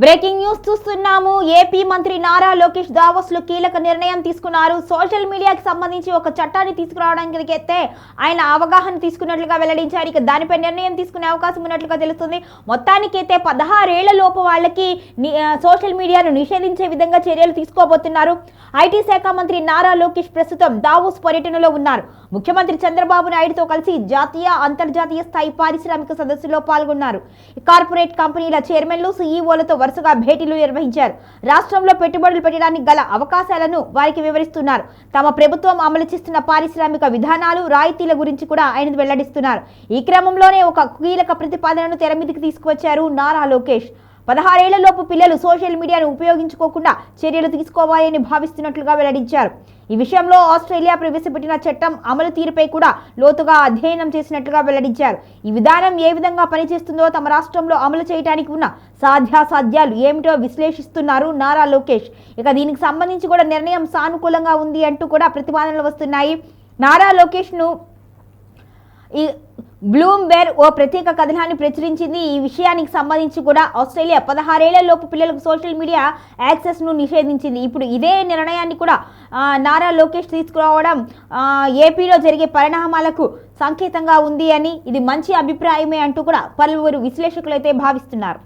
Breaking news చూస్తున్నాము. AP మంత్రి నారా లోకేష్ దావోస్లో కీలక నిర్ణయం తీసుకున్నారు. సోషల్ మీడియాకి సంబంధించి ఒక చట్టాన్ని తీసుకురావడానికి అయితే ఆయన అవగాహన తీసుకున్నట్లుగా వెల్లడించారు. ఇక దానిపై నిర్ణయం తీసుకునే అవకాశం ఉన్నట్లుగా తెలుస్తుంది. మొత్తానికైతే పదహారేళ్ళ లోపు వాళ్ళకి సోషల్ మీడియాను నిషేధించే విధంగా చర్యలు తీసుకోబోతున్నారు. ఐటీ శాఖ మంత్రి నారా లోకేష్ ప్రస్తుతం దావోస్ పర్యటనలో ఉన్నారు. ముఖ్యమంత్రి చంద్రబాబు నాయుడుతో కలిసి జాతీయ అంతర్జాతీయ స్థాయి పారిశ్రామిక సదస్సులో పాల్గొన్నారు. కార్పొరేట్ కంపెనీల చైర్మన్లు సీఈఓలతో వరుసగా భేటీలు నిర్వహించారు. రాష్ట్రంలో పెట్టుబడులు పెట్టడానికి గల అవకాశాలను వారికి వివరిస్తున్నారు. తమ ప్రభుత్వం అమలు చేస్తున్న పారిశ్రామిక విధానాలు రాయితీల గురించి కూడా ఆయన వెల్లడిస్తున్నారు. ఈ క్రమంలోనే ఒక కీలక ప్రతిపాదనను తెర మీదకి తీసుకువచ్చారు నారా లోకేష్. పదహారేళ్ళలోపు పిల్లలు సోషల్ మీడియాను ఉపయోగించుకోకుండా చర్యలు తీసుకోవాలని భావిస్తున్నట్లుగా వెల్లడించారు. ఈ విషయంలో ఆస్ట్రేలియా ప్రవేశపెట్టిన చట్టం అమలు తీరుపై కూడా లోతుగా అధ్యయనం చేసినట్లుగా వెల్లడించారు. ఈ విధానం ఏ విధంగా పనిచేస్తుందో తమ రాష్ట్రంలో అమలు చేయడానికి ఉన్న సాధ్యాసాధ్యాలు ఏమిటో విశ్లేషిస్తున్నారు నారా లోకేష్. ఇక దీనికి సంబంధించి కూడా నిర్ణయం సానుకూలంగా ఉంది అంటూ కూడా ప్రతిపాదనలు వస్తున్నాయి. నారా లోకేష్ను ఈ బ్లూంబెర్ ఓ ప్రత్యేక కథనాన్ని ప్రచురించింది. ఈ విషయానికి సంబంధించి కూడా ఆస్ట్రేలియా పదహారేళ్ళలోపు పిల్లలకు సోషల్ మీడియా యాక్సెస్ను నిషేధించింది. ఇప్పుడు ఇదే నిర్ణయాన్ని కూడా నారా లోకేష్ తీసుకురావడం ఏపీలో జరిగే పరిణామాలకు సంకేతంగా ఉంది అని ఇది మంచి అభిప్రాయమే అంటూ కూడా పలువురు విశ్లేషకులైతే భావిస్తున్నారు.